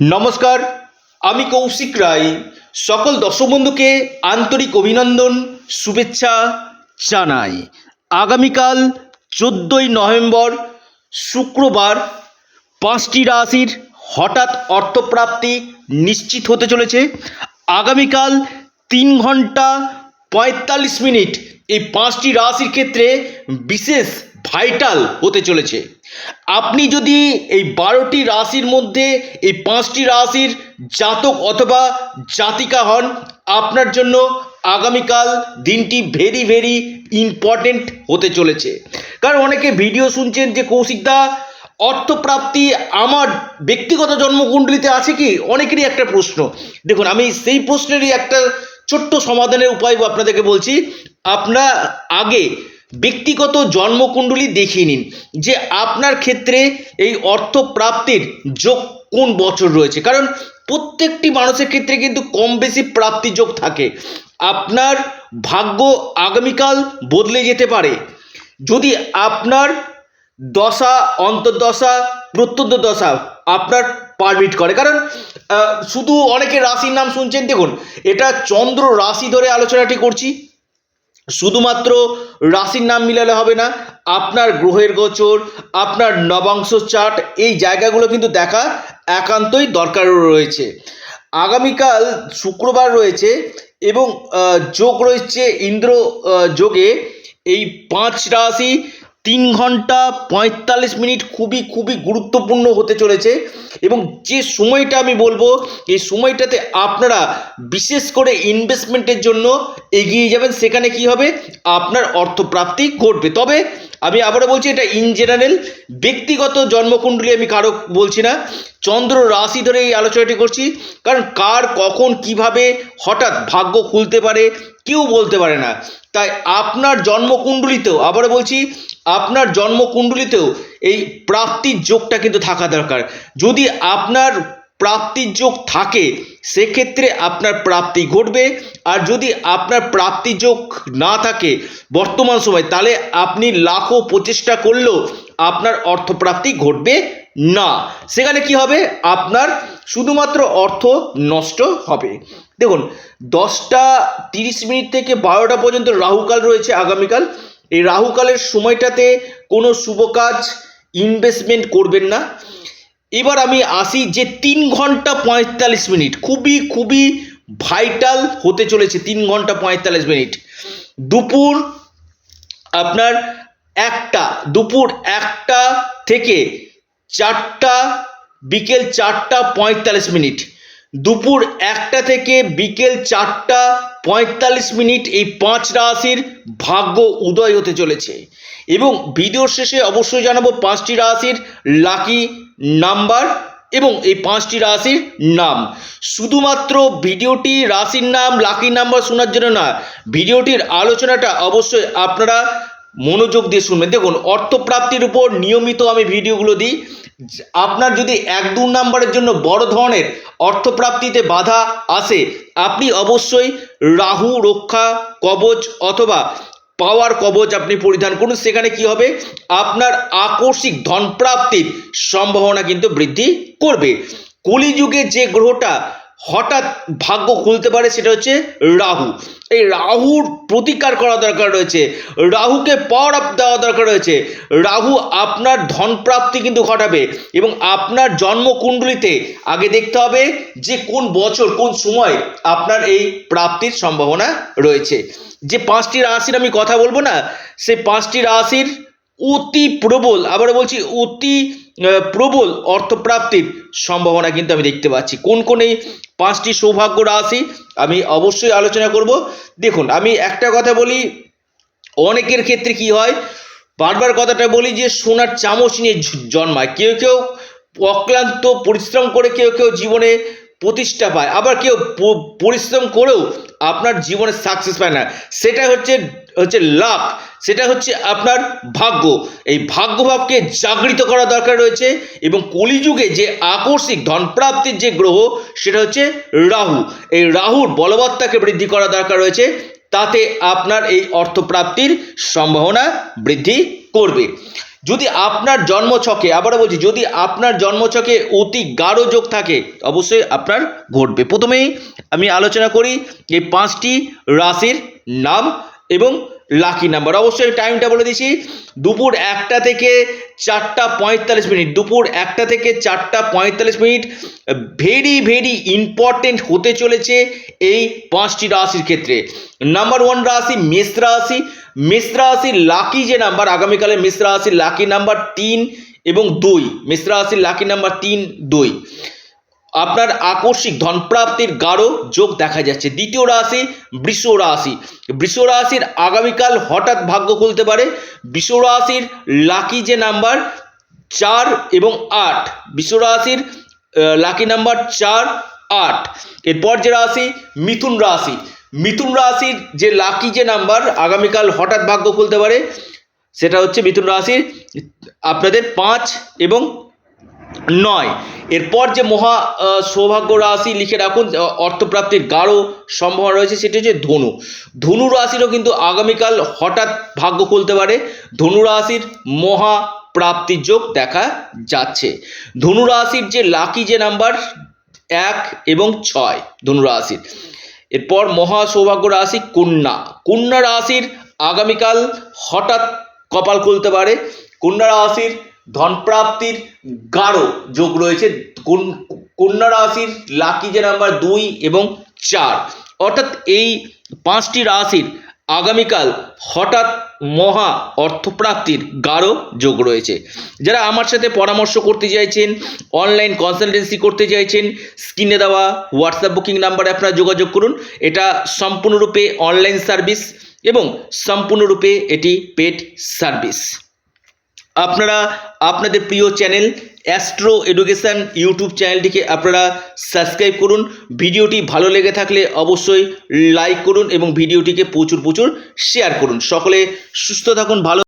নমস্কার, আমি কৌশিক রায়। সকল দর্শক আন্তরিক অভিনন্দন, শুভেচ্ছা জানাই। আগামীকাল চোদ্দোই নভেম্বর, শুক্রবার, পাঁচটি রাশির হঠাৎ অর্থপ্রাপ্তি নিশ্চিত হতে চলেছে। আগামীকাল তিন ঘণ্টা পঁয়তাল্লিশ মিনিট এই পাঁচটি রাশির ক্ষেত্রে বিশেষ ভাইটাল হতে চলেছে। আপনি যদি এই বারোটি রাশির মধ্যে এই পাঁচটি রাশির জাতক অথবা জাতিকা হন, আপনার জন্য আগামীকাল দিনটি ভেরি ভেরি ইম্পর্টেন্ট হতে চলেছে। কারণ অনেকে ভিডিও শুনছেন যে কৌশিকদা অর্থপ্রাপ্তি আমার ব্যক্তিগত জন্মকুণ্ডলিতে আছে কি? অনেকেরই একটা প্রশ্ন। দেখুন, আমি সেই প্রশ্নেরই একটা ছোট্ট সমাধানের উপায় আপনাদেরকে বলছি। আপনারা আগে ব্যক্তিগত জন্মকুণ্ডলী দেখিয়ে নিন যে আপনার ক্ষেত্রে এই অর্থ প্রাপ্তির যোগ কোন বছর রয়েছে। কারণ প্রত্যেকটি মানুষের ক্ষেত্রে কিন্তু কম বেশি প্রাপ্তি যোগ থাকে। আপনার ভাগ্য আগামীকাল বদলে যেতে পারে। যদি আপনার দশা, অন্তর্দশা প্রত্যন্ত দশা আপনার পারমিট করে। কারণ শুধু অনেকে রাশির নাম শুনছেন, দেখুন, এটা চন্দ্র রাশি ধরে আলোচনাটি করছি। শুধুমাত্র রাশির নাম মিলালে হবে না, আপনার গ্রহের গোচর, আপনার নবাংশ চার্ট, এই জায়গাগুলো কিন্তু দেখা একান্তই দরকার রয়েছে। আগামীকাল শুক্রবার রয়েছে এবং যোগ রয়েছে ইন্দ্র যোগে। এই পাঁচ রাশি তিন ঘণ্টা পঁয়তাল্লিশ মিনিট খুবই খুবই গুরুত্বপূর্ণ হতে চলেছে এবং যে সময়টা আমি বলব, এই সময়টাতে আপনারা বিশেষ করে ইনভেস্টমেন্টের জন্য এগিয়ে যাবেন। সেখানে কি হবে? আপনার অর্থপ্রাপ্তি ঘটবে। তবে আমি আবারও বলছি, এটা ইন জেনারেল ব্যক্তিগত জন্মকুণ্ডলী আমি কারও বলছি না। চন্দ্র রাশি ধরে এই আলোচনাটি করছি, কারণ কার কখন কীভাবে হঠাৎ ভাগ্য খুলতে পারে কেউ বলতে পারে না। তাই আপনার জন্মকুণ্ডলিতেও, আবারও বলছি, আপনার জন্মকুণ্ডলিতেও এই প্রাপ্তির যোগটা কিন্তু থাকা দরকার। যদি আপনার প্রাপ্তির যোগ থাকে, সেক্ষেত্রে আপনার প্রাপ্তি ঘটবে। আর যদি আপনার প্রাপ্তি যোগ না থাকে বর্তমান সময়, তাহলে আপনি লাখো প্রচেষ্টা করলেও আপনার অর্থপ্রাপ্তি ঘটবে না। সেখানে কি হবে? আপনার শুধুমাত্র অর্থ নষ্ট হবে। দেখুন, দশটা তিরিশ মিনিট থেকে বারোটা পর্যন্ত রাহুকাল রয়েছে আগামীকাল। এই রাহুকালের সময়টাতে কোনো শুভ কাজ ইনভেস্টমেন্ট করবেন না। এবার আমি আসি যে তিন ঘণ্টা পঁয়তাল্লিশ মিনিট খুবই খুবই ভাইটাল হতে চলেছে তিন ঘণ্টা পঁয়তাল্লিশ মিনিট। দুপুর আপনার একটা, দুপুর একটা থেকে চারটা, বিকেল চারটা পঁয়তাল্লিশ মিনিট। দুপুর একটা থেকে বিকেল চারটা পঁয়তাল্লিশ মিনিট এই পাঁচ রাশির ভাগ্য উদয় হতে চলেছে। এবং ভিডিওর শেষে অবশ্যই জানাব পাঁচটি রাশির লাকি নাম্বার এবং এই পাঁচটি রাশির নাম। শুধুমাত্র ভিডিওটি রাশির নাম, লাকি নাম্বার শোনার জন্য না, ভিডিওটির আলোচনাটা অবশ্যই আপনারা মনোযোগ দিয়ে শুনবেন। দেখুন, অর্থপ্রাপ্তির উপর নিয়মিত আমি ভিডিওগুলো দিই। আপনার যদি এক দু নাম্বারের জন্য বড় ধরনের অর্থপ্রাপ্তিতে বাধা আসে, আপনি অবশ্যই রাহু, রক্ষা, কবচ অথবা পাওয়ার কবচ আপনি পরিধান করুন, সেখানে কি হবে? আপনার আকস্মিক ধনপ্রাপ্তির সম্ভাবনা কিন্তু বৃদ্ধি করবে। কলিযুগে যে গ্রহটা হঠাৎ ভাগ্য খুলতে পারে সেটা হচ্ছে রাহু। এই রাহুর প্রতিকার করা দরকার রয়েছে। রাহুকে পাওয়ার আপ দেওয়া দরকার রয়েছে। রাহু আপনার ধনপ্রাপ্তি কিন্তু ঘটাবে এবং আপনার জন্মকুণ্ডলিতে আগে দেখতে হবে যে কোন বছর, কোন সময় আপনার এই প্রাপ্তির সম্ভাবনা রয়েছে। যে পাঁচটি রাশির আমি কথা বলব না, সে পাঁচটি রাশির অতি প্রবল আবার বলছি অতি প্রবল অর্থপ্রাপ্তির সম্ভাবনা কিন্তু আমি দেখতে পাচ্ছি। কোন কোন এই পাঁচটি সৌভাগ্য রাশি আমি অবশ্যই আলোচনা করব। দেখুন, আমি একটা কথা বলি, অনেকের ক্ষেত্রে কি হয়, বারবার কথাটা বলি যে সোনার চামচ নিয়ে জন্মায়। কেউ কেউ অক্লান্ত পরিশ্রম করে কেউ কেউ জীবনে প্রতিষ্ঠা পায়। আবার কেউ পরিশ্রম করেও আপনার জীবনে সাকসেস পায় না। সেটা হচ্ছে হচ্ছে লাক সেটা হচ্ছে আপনার ভাগ্য। এই ভাগ্যভাবকে জাগৃত করা দরকার রয়েছে এবং কলিযুগে যে আকস্মিক ধনপ্রাপ্তির যে গ্রহ, সেটা হচ্ছে রাহু। এই রাহুর বলবত্তাকে বৃদ্ধি করা দরকার রয়েছে, তাতে আপনার এই অর্থপ্রাপ্তির সম্ভাবনা বৃদ্ধি করবে। যদি আপনার জন্মছকে, আবারও বলছি, যদি আপনার জন্মছকে অতি গাঢ় যোগ থাকে, অবশ্যই আপনার ঘটবে। প্রথমেই আমি আলোচনা করি এই পাঁচটি রাশির নাম এবং লাকি নাম্বার অবশ্যই আমি টাইমটা বলে দিছি। দুপুর একটা থেকে চারটা পঁয়তাল্লিশ মিনিট। দুপুর একটা থেকে চারটা পঁয়তাল্লিশ মিনিট। ভেরি ভেরি ইম্পর্টেন্ট হতে চলেছে এই পাঁচটি রাশির ক্ষেত্রে। নাম্বার ওয়ান রাশি মেষ রাশি। মেষ রাশির লাকি যে নাম্বার আগামীকালে মেষ রাশির লাকি নাম্বার তিন এবং দুই। মেষ রাশির লাকি নাম্বার তিন, দুই। আপনার আকস্মিক ধনপ্রাপ্তির গাঢ় যোগ দেখা যাচ্ছে। দ্বিতীয় রাশি বৃষ রাশি। বৃষ রাশির আগামীকাল হঠাৎ ভাগ্য খুলতে পারে। বৃষ রাশির লাকি যে নাম্বার চার এবং আট। বৃষ রাশির লাকি নাম্বার চার, আট। এরপর যে রাশি মিথুন রাশি। মিথুন রাশির যে লাকি যে নাম্বার আগামীকাল হঠাৎ ভাগ্য খুলতে পারে, সেটা হচ্ছে মিথুন রাশির আপনাদের পাঁচ এবং নয়। এরপর যে মহা সৌভাগ্য রাশি লিখে রাখুন অর্থপ্রাপ্তির গাঢ় সম্ভাবনা রয়েছে, সেটি হচ্ছে ধনু। ধনু রাশিরও কিন্তু আগামীকাল হঠাৎ ভাগ্য খুলতে পারে। ধনু রাশির মহা প্রাপ্তির যোগ দেখা যাচ্ছে। ধনু রাশির যে লাকি যে নাম্বার, এক এবং ছয় ধনু রাশির। এরপর মহা সৌভাগ্য রাশি কন্যা। কন্যা রাশির আগামীকাল হঠাৎ কপাল খুলতে পারে। কন্যা রাশির ধনপ্রাপ্তির গাঢ় যোগ রয়েছে। কন্যা রাশির লাকি যে নাম্বার দুই এবং চার। অর্থাৎ এই পাঁচটি রাশির আগামীকাল হঠাৎ মহা অর্থপ্রাপ্তির গাঢ় যোগ রয়েছে। যারা আমার সাথে পরামর্শ করতে চাইছেন অনলাইন কনসালটেন্সি করতে চাইছেন, স্ক্রিনে দেওয়া হোয়াটসঅ্যাপ বুকিং নাম্বারে আপনারা যোগাযোগ করুন। এটা সম্পূর্ণরূপে অনলাইন সার্ভিস এবং সম্পূর্ণরূপে এটি পেড সার্ভিস আপনারা আপনাদের প্রিয় চ্যানেল অ্যাস্ট্রো এডুকেশান ইউটিউব চ্যানেলটিকে আপনারা সাবস্ক্রাইব করুন। ভিডিওটি ভালো লেগে থাকলে অবশ্যই লাইক করুন এবং ভিডিওটিকে প্রচুর প্রচুর শেয়ার করুন। সকলে সুস্থ থাকুন, ভালো